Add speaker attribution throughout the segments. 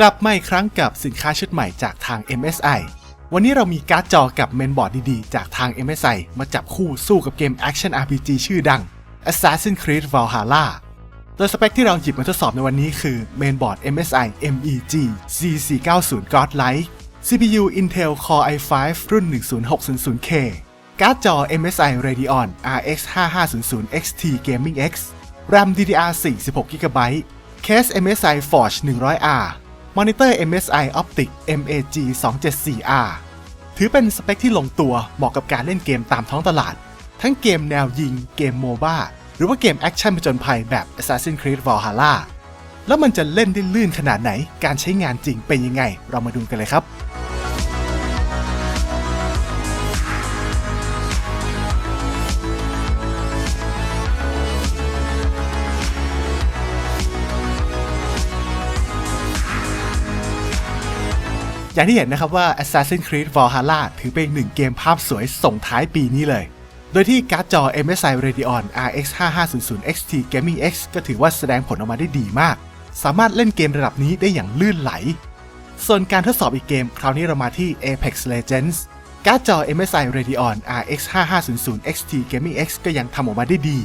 Speaker 1: กลับมาอีกครั้งกับสินค้าชุดใหม่จากทาง MSI วันนี้เรามีการ์ดจอกับเมนบอร์ดดีๆ จากทาง MSI มาจับคู่สู้กับเกม Action RPG ชื่อดัง Assassin's Creed Valhalla โดยสเปคที่เราหยิบมาทดสอบในวันนี้คือเมนบอร์ด MSI MEG Z490 Godlike CPU Intel Core i5 รุ่น 10600K การ์ดจอ MSI Radeon RX 5500 XT Gaming X RAM DDR4 16GB เคส MSI Forge 100R มอนิเตอร์ MSI Optic MAG 274R ถือเป็นสเปคที่ลงตัวเหมาะกับการเล่นเกมตามท้องตลาด ทั้งเกมแนวยิงเกมโมบ้าหรือว่าเกมแอคชั่นผจญภัยแบบ Assassin's Creed Valhalla แล้วมันจะเล่นได้ลื่นขนาดไหน การใช้งานจริงเป็นยังไง เรามาดูกันเลยครับ อย่างที่เห็นนะครับว่า Assassin's Creed Valhalla ถือเป็นหนึ่งเกมภาพสวยส่งท้ายปีนี้เลย โดยที่การ์ดจอ MSI Radeon RX 5500 XT Gaming X ก็ถือว่าแสดงผลออกมาได้ดีมาก สามารถเล่นเกมระดับนี้ได้อย่างลื่นไหล ส่วนการทดสอบอีกเกมคราวนี้เรามาที่ Apex Legends การ์ดจอ MSI Radeon RX 5500 XT Gaming X ก็ยังทำออกมาได้ดี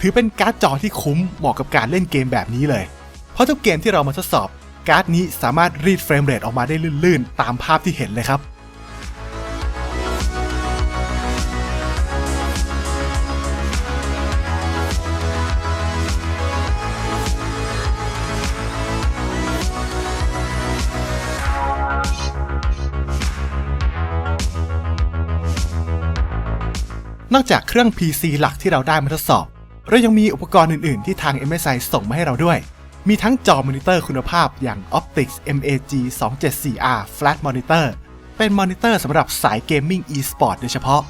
Speaker 1: ถือเป็นการ์ดจอที่คุ้มเหมาะกับการเล่นเกมแบบนี้เลย เพราะทุกเกมที่เรามาทดสอบ การ์ดนี้สามารถรีดเฟรมเรทออกมาได้ลื่นๆ ตามภาพที่เห็นเลยครับนอกจากเครื่อง PC หลักที่เราได้มาทดสอบ เรายังมีอุปกรณ์อื่น ๆ ที่ทาง MSI ส่งมาให้เราด้วย มีทั้งจอมอนิเตอร์คุณภาพอย่าง Optics MAG 274R Flat Monitor เป็นมอนิเตอร์สำหรับสายเกมมิ่ง e-sport โดยเฉพาะ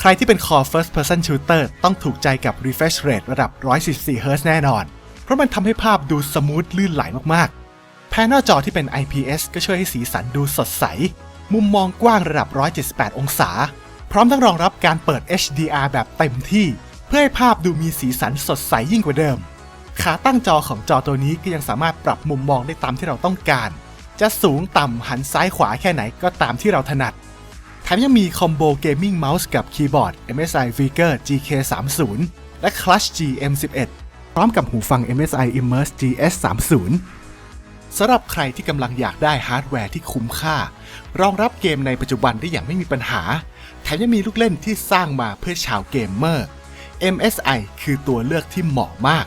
Speaker 1: ใครที่เป็น Core First Person Shooter ต้องถูกใจกับ Refresh Rate ระดับ 144Hz แน่นอน เพราะมันทำให้ภาพดูสมูทลื่นไหลมากๆ แผงหน้าจอที่เป็น IPS ก็ช่วยให้สีสันดูสดใส มุมมองกว้างระดับ 178 องศา พร้อมทั้งรองรับการเปิด HDR แบบเต็มที่ เพื่อให้ภาพดูมีสีสันสดใสยิ่งกว่าเดิม ขาตั้งจอของจอตัวนี้ก็ยังสามารถปรับมุมมองได้ตามที่เราต้องการ จะสูงต่ำหันซ้ายขวาแค่ไหนก็ตามที่เราถนัด แถมยังมีคอมโบเกมมิ่งเมาส์กับคีย์บอร์ด MSI Vigor GK30 และ Clutch GM11 พร้อมกับหูฟัง MSI Immerse GS30 สำหรับใครที่กำลังอยากได้ฮาร์ดแวร์ที่คุ้มค่า รองรับเกมในปัจจุบันได้อย่างไม่มีปัญหา แถมยังมีลูกเล่นที่สร้างมาเพื่อชาวเกมเมอร์ MSI คือตัวเลือกที่เหมาะมาก